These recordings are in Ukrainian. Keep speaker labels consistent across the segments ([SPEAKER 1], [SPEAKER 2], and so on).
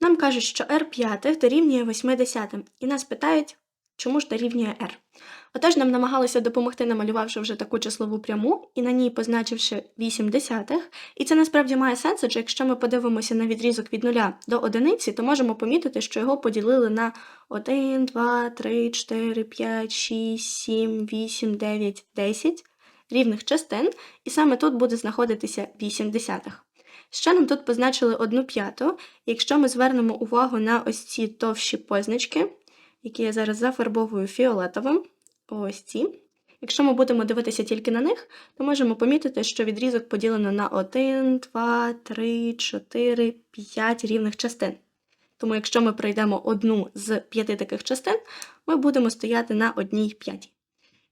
[SPEAKER 1] Нам кажуть, що r п'ятих дорівнює 8 десятим, і нас питають, чому ж дорівнює r. Отож, нам намагалися допомогти, намалювавши вже таку числову пряму і на ній позначивши 8 десятих. І це насправді має сенс, адже якщо ми подивимося на відрізок від 0 до одиниці, то можемо помітити, що його поділили на 1, 2, 3, 4, 5, 6, 7, 8, 9, 10 рівних частин, і саме тут буде знаходитися 8 десятих. Ще нам тут позначили 1 п'яту, якщо ми звернемо увагу на ось ці товщі позначки, які я зараз зафарбовую фіолетовим, ось ці. Якщо ми будемо дивитися тільки на них, то можемо помітити, що відрізок поділено на 1, 2, 3, 4, 5 рівних частин. Тому якщо ми пройдемо одну з п'яти таких частин, ми будемо стояти на одній п'ятій.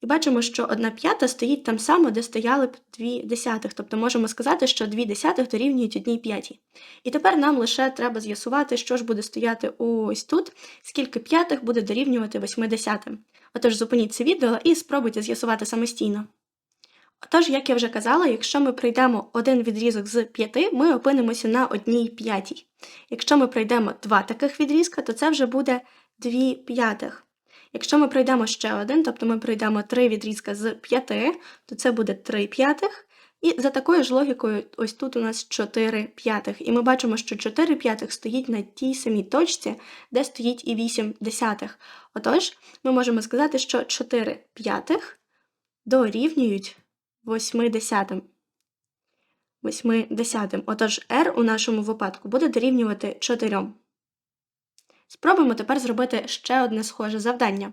[SPEAKER 1] І бачимо, що одна п'ята стоїть там само, де стояли б дві десятих. Тобто можемо сказати, що дві десятих дорівнюють одній п'ятій. І тепер нам лише треба з'ясувати, що ж буде стояти ось тут, скільки п'ятих буде дорівнювати восьми десятим. Отож, зупиніть це відео і спробуйте з'ясувати самостійно. Отож, як я вже казала, якщо ми пройдемо один відрізок з п'яти, ми опинимося на одній п'ятій. Якщо ми пройдемо два таких відрізка, то це вже буде дві п'ятих. Якщо ми пройдемо ще один, тобто ми пройдемо три відрізка з п'яти, то це буде три п'ятих. І за такою ж логікою, ось тут у нас 4 п'ятих. І ми бачимо, що 4 п'ятих стоїть на тій самій точці, де стоїть і 8 десятих. Отож, ми можемо сказати, що 4 п'ятих дорівнюють 8 десятим. 8 десятим. Отож, r у нашому випадку буде дорівнювати 4. Спробуємо тепер зробити ще одне схоже завдання,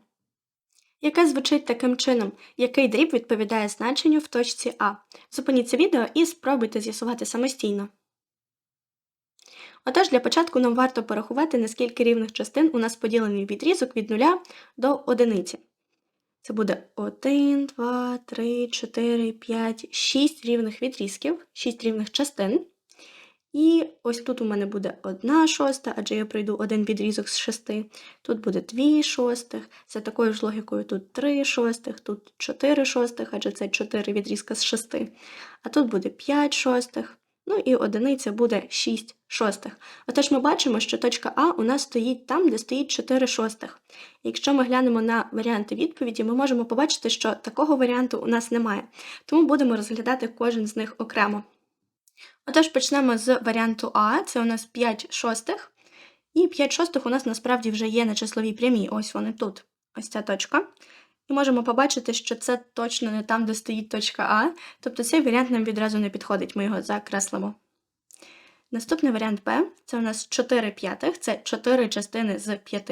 [SPEAKER 1] яке звучить таким чином, який дріб відповідає значенню в точці А. Зупиніть це відео і спробуйте з'ясувати самостійно. Отож, для початку нам варто порахувати, наскільки рівних частин у нас поділений відрізок від 0 до 1. Це буде 1, 2, 3, 4, 5, 6 рівних відрізків, 6 рівних частин. І ось тут у мене буде 1 шоста, адже я пройду один відрізок з 6. Тут буде 2 шостих. За такою ж логікою тут 3 шостих, тут 4 шостих, адже це 4 відрізка з 6. А тут буде 5 шостих. Ну і одиниця буде 6 шостих. Отож ми бачимо, що точка А у нас стоїть там, де стоїть 4 шостих. Якщо ми глянемо на варіанти відповіді, ми можемо побачити, що такого варіанту у нас немає. Тому будемо розглядати кожен з них окремо. Отож, почнемо з варіанту А, це у нас 5 шостих. І 5 шостих у нас насправді вже є на числовій прямій. Ось вони тут, ось ця точка. І можемо побачити, що це точно не там, де стоїть точка А, тобто цей варіант нам відразу не підходить, ми його закреслимо. Наступний варіант Б це у нас 4 п'ятих, це 4 частини з 5,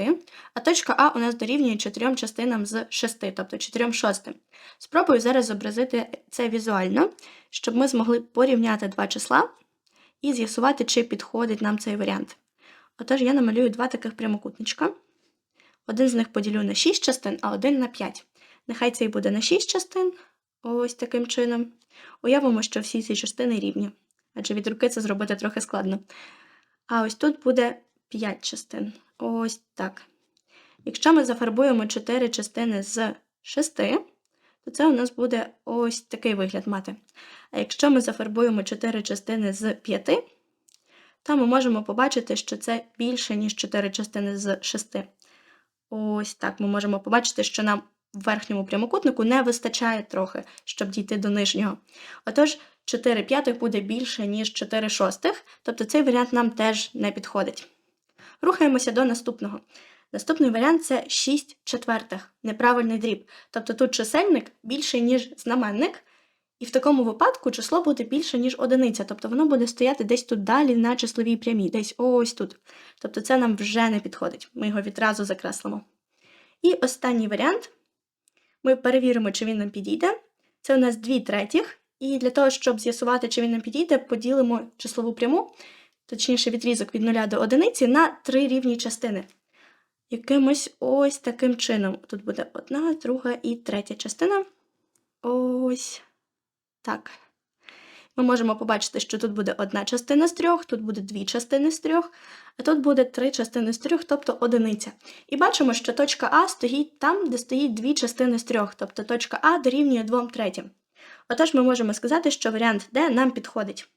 [SPEAKER 1] а точка А у нас дорівнює 4 частинам з 6, тобто 4 шостим. Спробую зараз зобразити це візуально, щоб ми змогли порівняти два числа і з'ясувати, чи підходить нам цей варіант. Отож, я намалюю два таких прямокутничка. Один з них поділю на 6 частин, а один на 5. Нехай цей буде на 6 частин, ось таким чином. Уявимо, що всі ці частини рівні адже від руки це зробити трохи складно. А ось тут буде 5 частин. Ось так. Якщо ми зафарбуємо 4 частини з 6, то це у нас буде ось такий вигляд мати. А якщо ми зафарбуємо 4 частини з 5, то ми можемо побачити, що це більше, ніж 4 частини з 6. Ось так ми можемо побачити, що нам в верхньому прямокутнику не вистачає трохи, щоб дійти до нижнього. Отож, 4 п'ятих буде більше, ніж 4 шостих, тобто цей варіант нам теж не підходить. Рухаємося до наступного. Наступний варіант це 6 четвертих, неправильний дріб. Тобто тут чисельник більший, ніж знаменник, і в такому випадку число буде більше, ніж одиниця, тобто воно буде стояти десь тут далі на числовій прямій, десь ось тут. Тобто це нам вже не підходить. Ми його відразу закреслимо. І останній варіант. Ми перевіримо, чи він нам підійде. Це у нас 2 третіх. І для того, щоб з'ясувати, чи він нам підійде, поділимо числову пряму, точніше відрізок від 0 до 1 на три рівні частини. Якимось ось таким чином. Тут буде одна, друга і третя частина. Ось так. Ми можемо побачити, що тут буде одна частина з трьох, тут буде дві частини з трьох, а тут буде три частини з трьох, тобто одиниця. І бачимо, що точка А стоїть там, де стоїть дві частини з трьох, тобто точка А дорівнює двом третім. Отож, ми можемо сказати, що варіант D нам підходить.